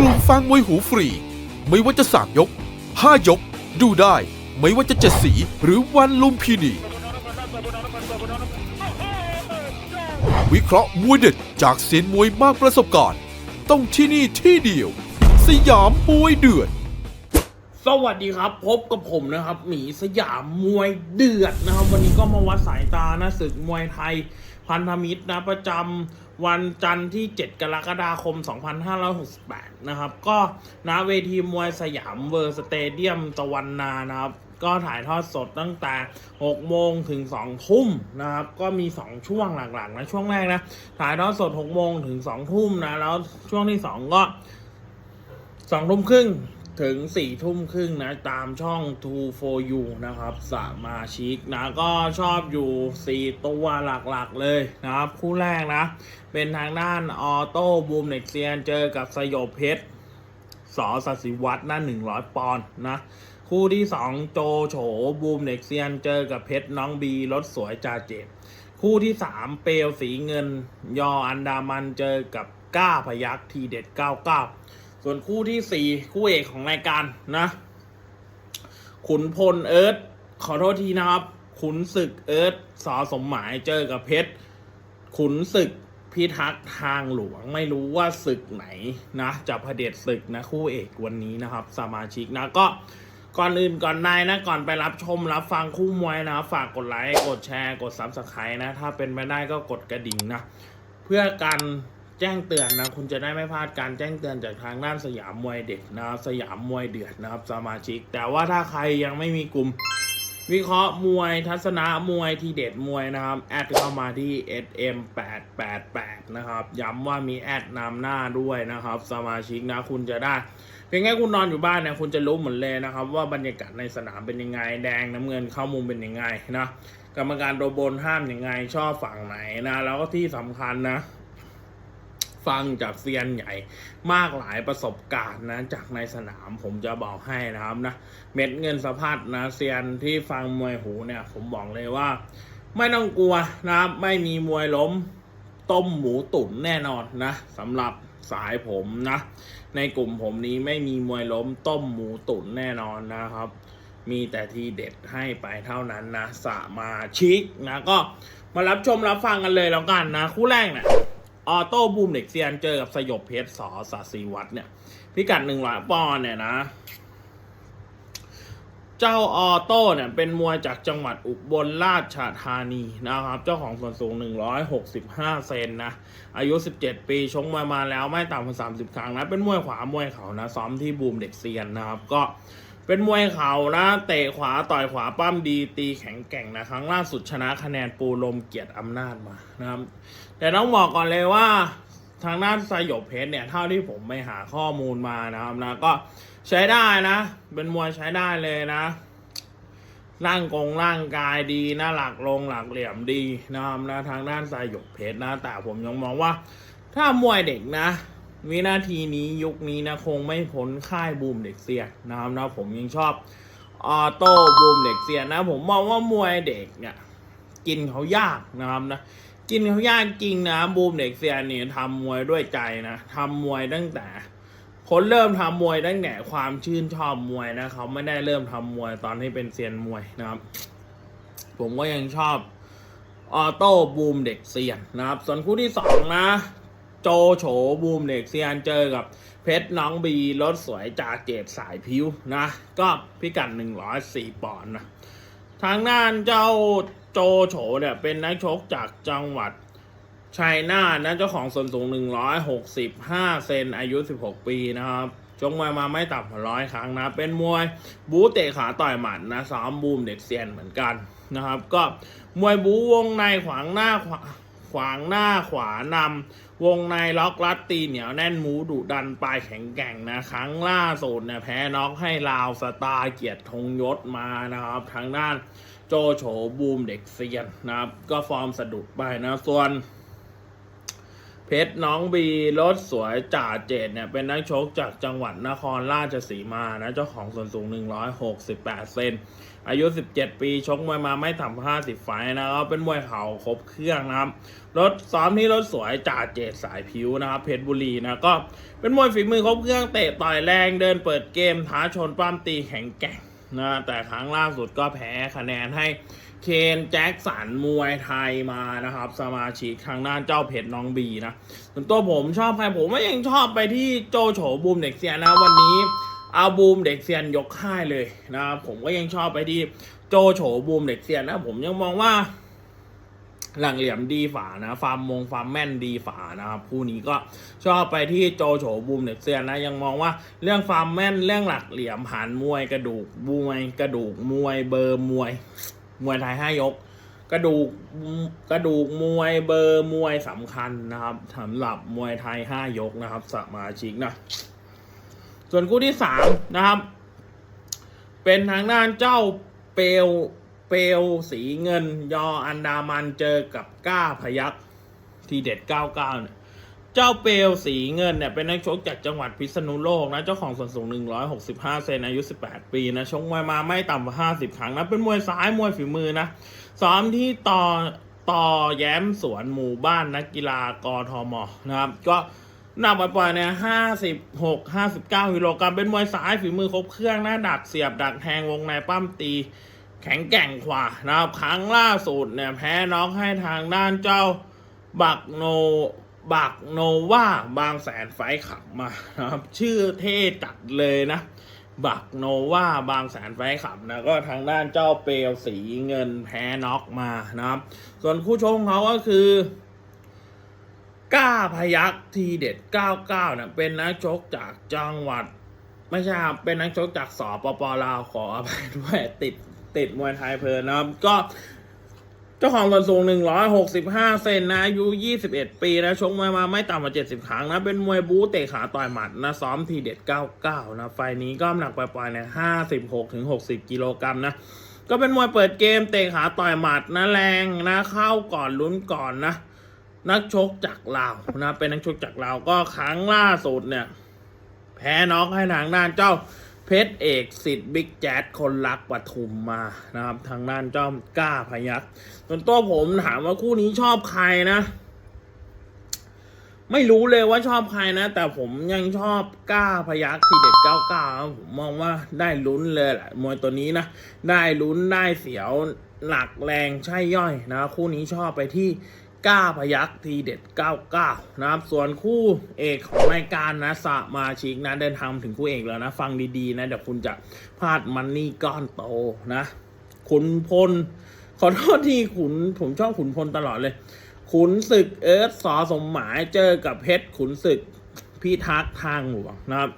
กลุ่มฟังมวยหูฟรี ไม่ว่าจะสามยกห้ายก ดูได้ ไม่ว่าจะเจ็ดสีหรือวันลุมพินี วิเคราะห์มวยเด็ดจากเซียนมวยมากประสบการณ์ ต้องที่นี่ที่เดียว สยามมวยเดือด สวัสดีครับ พบกับผมนะครับ หมีสยามมวยเดือดนะครับ วันนี้ก็มาวัดสายตานะศึกมวยไทย พันธมิตรนะประจำวันจันทร์ที่ 7 กรกฎาคม 2568 นะครับ ก็ณเวทีมวยสยามเวอร์สเตเดียมตะวันนานะครับ ก็ถ่ายทอดสดตั้งแต่ 6 โมงถึง 2 ทุ่มนะครับ ก็มี 2 ช่วงหลักๆนะช่วงแรกนะถ่ายทอดสด 6 โมงถึง 2 ทุ่มนะแล้วช่วงที่ 2 ก็สองทุ่มครึ่ง ถึงสี่ทุ่มครึ่งนะ ตามช่อง Two for You นะครับสมาชิกนะ ก็ชอบอยู่สี่ตัวหลักๆเลยนะครับ คู่แรกนะ เป็นทางด้านออโต้บูมเน็กเซียนเจอกับสยบเพชรสอสัสิวัตรหน้าหนึ่งร้อยปอนด์นะ คู่ที่สองโจโฉบูมเน็กเซียนเจอกับเพชรน้องบีรถสวยจ่าเจ็บคู่ที่สามเปลวสีเงิน ยออันดามันเจอกับก้าพยักทีเด็ด 99 ส่วนคู่ที่สี่คู่เอกของรายการนะ ขุนพลเอิร์ธขอโทษทีนะครับ ขุนศึกเอิร์ธสอสมหมายเจอกับเพชรขุนศึกพิทักษ์ทางหลวงไม่รู้ว่าศึกไหนนะจะเผด็จศึกนะคู่เอกวันนี้นะครับ สมาชิกนะก็ก่อนอื่นก่อนในนะก่อนไปรับชมรับฟังคู่มวยนะฝากกดไลค์กดแชร์กดซับสไครต์นะ ถ้าเป็นไปได้ก็กดกระดิ่งนะ เพื่อการ แจ้งเตือนนะคุณจะได้ไม่พลาดการแจ้งเตือนจากทางด้านสยามมวยเด็กนะครับสยามมวยเดือดนะครับสมาชิก แต่ว่าถ้าใครยังไม่มีกลุ่มวิเคราะห์มวยทัศนะมวยทีเด็ดมวยนะครับ แอดเข้ามาที่ SM888 นะครับ ย้ำว่ามีแอดนำหน้าด้วยนะครับ สมาชิกนะคุณจะได้เพียงแค่คุณนอนอยู่บ้านเนี่ยคุณจะรู้หมดเลยนะครับ ว่าบรรยากาศในสนามเป็นยังไง แดงน้ำเงินเข้ามุมเป็นยังไงนะกรรมการตัวบนห้ามยังไงชอบฝั่งไหนนะ แล้วก็ที่สำคัญนะ ฟังจากเซียนใหญ่มากหลายประสบการณ์นะจากในสนามผมจะบอกให้นะครับนะเม็ดเงินสะพัดนะเซียนที่ฟังมวยหูเนี่ยผมบอกเลยว่า ไม่ต้องกลัวนะครับไม่มีมวยล้มต้มหมูตุ๋นแน่นอนนะสำหรับสายผมนะ ในกลุ่มผมนี้ไม่มีมวยล้มต้มหมูตุ๋นแน่นอนนะครับ มีแต่ทีเด็ดให้ไปเท่านั้นนะสมาชิกนะก็มารับชมรับฟังกันเลยแล้วกันนะ คู่แรกเนี่ย ออโต้บูมเด็กเซียนเจอกับสยบเพชรสอสาสีวัตรเนี่ย พิกัดหนึ่งร้อยปอนเนี่ยนะ เจ้าออโต้เนี่ยเป็นมวยจากจังหวัดอุบลราชธานีนะครับ เจ้าของส่วนสูง 165 เซนนะ อายุ 17 ปีชกมวยมาแล้วไม่ต่ำกว่า30 ครั้งนะ เป็นมวยขวามวยเขานะ ซ้อมที่บูมเด็กเซียนนะครับ ก็ เป็นมวยเข่านะเตะขวาต่อยขวาปั้มดีตีแข็งแกร่งนะครั้งล่าสุดชนะคะแนนปูลมเกียรติอำนาจมานะครับ แต่ต้องบอกก่อนเลยว่าทางด้านสยบเพชรเนี่ยเท่าที่ผมไปหาข้อมูลมานะครับนะก็ใช้ได้นะ เป็นมวยใช้ได้เลยนะ ร่างกงร่างกายดีนะหลักลงหลักเหลี่ยมดีนะครับนะทางด้านสยบเพชรนะ แต่ผมยังมองว่า ถ้ามวยเด็กนะ วินาทีนี้ยุคนี้นะคงไม่พ้นค่ายบูมเด็กเสียนนะครับนะผมยังชอบออโต้บูมเด็กเสียนนะ ผมมองว่ามวยเด็กเนี่ยกินเขายากนะครับนะกินเขายากจริงนะบูมเด็กเซียนเนี่ยทำมวยด้วยใจนะทำมวยตั้งแต่คนเริ่มทำมวยตั้งแต่ความชื่นชอบมวยนะเขาไม่ได้เริ่มทำมวยตอนที่เป็นเซียนมวยนะครับ ผมก็ยังชอบออโต้บูมเด็กเซียนนะครับ ส่วนคู่ที่สองนะ โจโฉบูมเด็กเซียนเจอกับเพชรน้องบีรถสวยจากเจดสายพิ้วนะ ก็พิกัด104ปอนด์นะ ทางด้านเจ้าโจโฉเนี่ยเป็นนักชกจากจังหวัดชัยนาทนะเจ้าของส่วนสูง165เซนอายุ16ปีนะครับชกมวยมาไม่ต่ำกว่าร้อยครั้งนะ เป็นมวยบูเตะขาต่อยหมัดนะซ้อมบูมเด็กเซียนเหมือนกันนะครับ ก็มวยบูวงในขวางหน้าขวา ขวางหน้าขวานำวงในล็อกรัดตีเหนียวแน่นมูดุดันปลายแข็งแกร่งนะครั้งล่าสุดเนี่ยแพ้น็อกให้ลาวสตาร์เกียรติธงยศมานะครับทางด้านโจโฉบูมเด็กเซียนนะครับ ก็ฟอร์มสะดุดไปนะส่วนเพชรน้องบีรถสวยจ่าเจดเนี่ยเป็นนักชกจากจังหวัดนครราชสีมานะ เจ้าของส่วนสูง 168 เซน อายุ 17 ปีชกมวยมาไม่ต่ำกว่า50 ไฟนะครับ เป็นมวยเข่าครบเครื่องนะครับรถซ้อมที่รถสวยจ่าเจดสายผิวนะครับเพชรบุรีนะก็เป็นมวยฝีมือครบเครื่องเตะต่อยแรงเดินเปิดเกมท้าชนปั้มตีแข็งแกร่งนะแต่ครั้งล่าสุดก็แพ้คะแนนให้เคนแจ็คสันมวยไทยมานะครับ สมาชิกทางด้านเจ้าเพชรน้องบีนะส่วนตัวผมชอบใครผมก็ยังชอบไปที่โจโฉบูมเด็กเซียนะวันนี้ เอาบูมเด็กเซียนยกค่ายเลยนะครับผมก็ยังชอบไปที่โจโฉบูมเด็กเซียนนะผมยังมองว่า หลังเหลี่ยมดีฝานะฟาร์มมงฟาร์มแม่นดีฝานะครับคู่นี้ก็ชอบไปที่โจโฉบูมเด็กเซียนนะยังมองว่าเรื่องฟาร์มแม่นเรื่องหลักเหลี่ยมผ่านมวยกระดูกมวยกระดูกมวยเบอร์มวย มวยไทยห้ายกกระดูกกระดูกมวยเบอร์มวยสำคัญนะครับสำหรับมวยไทยห้ายกนะครับ สมาชิกนะ ส่วนคู่ที่สามนะครับ เป็นทางด้านเจ้าเปลวเปลวสีเงิน ยออันดามันเจอกับก้าพยักทีเด็ด99เนี่ยเจ้าเปลวสีเงินเนี่ยเป็นนักชกจากจังหวัดพิษณุโลกนะเจ้าของส่วนสูง 165 เซนอายุ 18 ปีนะชกมวยมาไม่ต่ำกว่า 50 ครั้งนะเป็นมวยซ้ายมวยฝีมือนะซ้อมที่ต่อต่อแย้มสวนหมู่บ้านนักกีฬากทมนะครับ ก็ หนักปล่อยๆเนี่ยห้าสิบหกห้าสิบเก้ากิโลกรัมเป็นมวยซ้ายฝีมือครบเครื่องนะดักเสียบดักแทงวงในปั้มตี แข็งแกร่งกว่านะครับครั้งล่าสุดเนี่ยแพ้น็อกให้ทางด้านเจ้าบักโนบักโนวาบางแสนไฟขับมานะครับ ชื่อเท่จัดเลยนะ บักโนวาบางแสนไฟขับนะก็ทางด้านเจ้าเปลวสีเงินแพ้น็อกมานะครับ ส่วนคู่ชกของเขาก็คือ ก้าพยักทีเด็ด 99เนี่ยเป็นนักชกจากจังหวัด ไม่ใช่ครับเป็นนักชกจากสปปลาวขออภัยด้วยติดติดมวยไทยเพลินนะครับ ก็เจ้าของส่วนสูง 165 เซนนะอายุ 21 ปีนะชกมวยมาไม่ต่ำกว่า 70 ครั้งนะ เป็นมวยบู๊เตะขาต่อยหมัดนะ ซ้อมทีเด็ด 99 นะ ไฟนี้ก็หนักปล่อยๆเนี่ย56-60 กิโลกรัมนะ ก็เป็นมวยเปิดเกมเตะขาต่อยหมัดนะแรงนะเข้าก่อนลุ้นก่อนนะ นักชกจากลาวนะเป็นนักชกจากลาวก็ครั้งล่าสุดเนี่ย แพ้น็อกให้ทางด้านเจ้าเพชรเอกสิทธิ์บิ๊กแจ๊ดคนรักปทุมมานะครับ ทางด้านเจ้ากล้าพยักส่วนตัวผมถามว่าคู่นี้ชอบใครนะ ไม่รู้เลยว่าชอบใครนะ แต่ผมยังชอบกล้าพยักทีเด็ดเก้าเก้าผมมองว่าได้ลุ้นเลยแหละมวยตัวนี้นะ ได้ลุ้นได้เสียวหนักแรงใช่ย่อยนะ คู่นี้ชอบไปที่ ก้าพยักทีเด็ด 99 นะครับ ส่วนคู่เอกของรายการนะสมาชิกนะเดินทางถึงคู่เอกแล้วนะ ฟังดีๆนะเดี๋ยวคุณจะพลาดมันนี่ก้อนโตนะขุนพล ขอโทษที่ขุนผมชอบขุนพลตลอดเลย ขุนศึกเอิร์ธสอสมหมายเจอกับเพชรขุนศึกพิทักษ์ทางหลวงนะครับ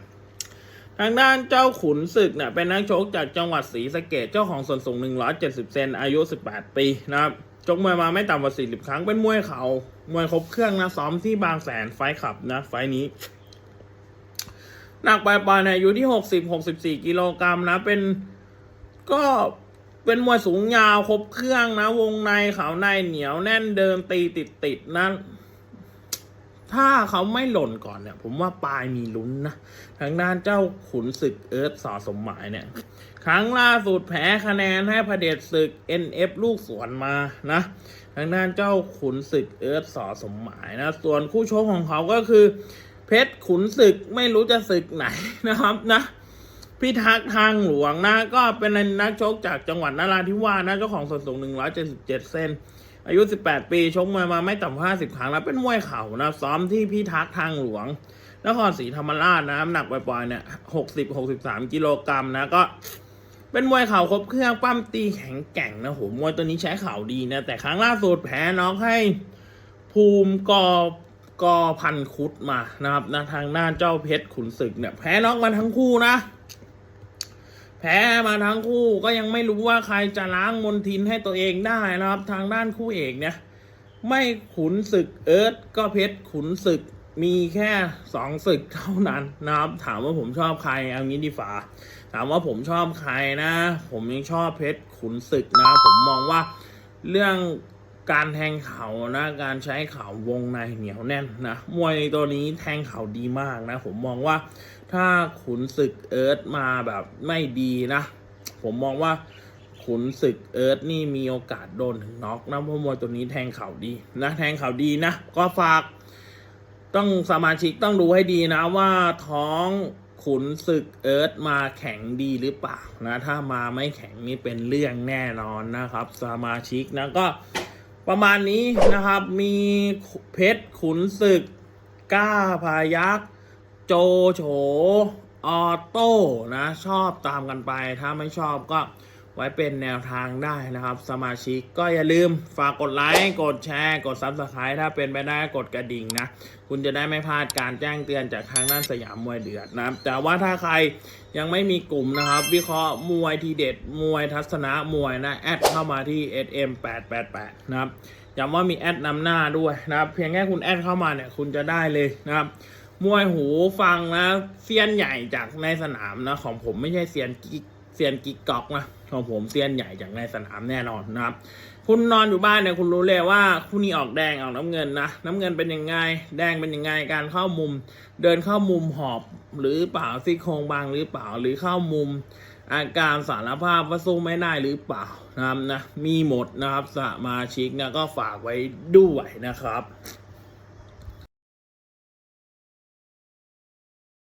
ทางด้านเจ้าขุนศึกเนี่ยเป็นนักชกจากจังหวัดศรีสะเกดเจ้าของส่วนสูง 170 เซนอายุ 18 ปีนะครับ จกมวยมาไม่ต่ำกว่าสี่สิบครั้งเป็นมวยเขา่ามวยครบเครื่องนะซ้อมที่บางแสนไฟขับนะ ไฟนี้หนักปลายๆเนี่ยอยู่ที่หกสิบหกสิบสี่กิโลกรัมนะ เป็นก็เป็นมวยสูงยาวครบเครื่องนะ วงในเขาในเหนียวแน่นเดินตีติดติดนะ ถ้าเขาไม่หล่นก่อนเนี่ย ผมว่าปลายมีลุ้นนะทางด้านเจ้าขุนศึกเอิร์ธสอสมหมายเนี่ย ครั้งล่าสุดแพ้คะแนนให้พระเดชศึก NF ลูกสวนมานะทางด้านเจ้าขุนศึกเอิร์ธสอสมหมายนะ ส่วนคู่ชกของเขาก็คือ เพชรขุนศึกไม่รู้จะศึกไหนนะครับนะพิทักษ์ทางหลวงนะ ก็เป็นนักชกจากจังหวัดนราธิวาสนะเจ้าของส่วนสูง177เซน อายุ 18 ปีชกมวยมาไม่ต่ำกว่า50 ครั้งแล้วเป็นมวยเข่านะซ้อมที่พิทักษ์ทางหลวง นครศรีธรรมราชนะน้ำหนักปล่อยๆเนี่ย60 63 กิโลกรัมนะก็เป็นมวยเข่าครบเครื่องปั้มตีแข็งแกร่งนะโหมวยตัวนี้ใช้เข่าดีนะ แต่ครั้งล่าสุดแพ้น็อกให้ภูมิกอกอพันคุดมานะครับนะทางด้านเจ้าเพชรขุนศึกเนี่ยแพ้น็อกมาทั้งคู่นะ แพ้มาทั้งคู่ก็ยังไม่รู้ว่าใครจะล้างมนทินให้ตัวเองได้นะครับ ทางด้านคู่เอกเนี่ย ไม่ขุนศึกเอิร์ธก็เพชรขุนศึกมีแค่สองศึกเท่านั้นนะครับ ถามว่าผมชอบใครเอางี้ดีฝ่าถามว่าผมชอบใครนะ ผมยังชอบเพชรขุนศึกนะผมมองว่าเรื่องการแทงเข่านะการใช้เข่าวงในเหนียวแน่นนะมวยตัวนี้แทงเข่าดีมากนะ ผมมองว่า ถ้าขุนศึกเอิร์ธมาแบบไม่ดีนะ ผมมองว่าขุนศึกเอิร์ธนี่มีโอกาสโดนถึงน็อกนะเพราะมวยตัวนี้แทงเข่าดีนะแทงเข่าดีนะ ก็ฝาก ต้องสมาชิกต้องดูให้ดีนะว่าท้องขุนศึกเอิร์ธมาแข็งดีหรือเปล่านะ ถ้ามาไม่แข็งนี่เป็นเรื่องแน่นอนนะครับ สมาชิกนะก็ประมาณนี้นะครับมีเพชรขุนศึกก้าพายักษ์ โจโฉออโต้นะชอบตามกันไป ถ้าไม่ชอบก็ไว้เป็นแนวทางได้นะครับ สมาชิกก็อย่าลืมฝากกดไลค์ กดแชร์ กด Subscribe ถ้าเป็นไปได้กดกระดิ่งนะ คุณจะได้ไม่พลาดการแจ้งเตือนจากทางด้านสยามมวยเดือดนะแต่ว่าถ้าใครยังไม่มีกลุ่มนะครับ วิเคราะห์มวยทีเด็ดมวยทัศนะมวยนะแอดเข้ามาที่ SM888 นะครับย้ำว่ามีแอดนำหน้าด้วยนะครับ เพียงแค่คุณแอดเข้ามาเนี่ยคุณจะได้เลยนะครับ มวยหูฟังนะเซียนใหญ่จากในสนามนะ ของผมไม่ใช่เซียนกิ๊กเซียนกิ๊กก๊อกนะของผมเซียนใหญ่จากในสนามแน่นอนนะครับ คุณนอนอยู่บ้านเนี่ยคุณรู้เลยว่าคู่นี้ออกแดงออกน้ำเงินนะน้ำเงินเป็นยังไง แดงเป็นยังไงการเข้ามุม เดินเข้ามุมหอบ หรือเปล่าซี่โครงบางหรือเปล่าหรือเข้ามุม อาการสารภาพว่าสู้ไม่ได้หรือเปล่านะครับนะมีหมดนะครับสมาชิกเนี่ยก็ฝากไว้ด้วยนะครับ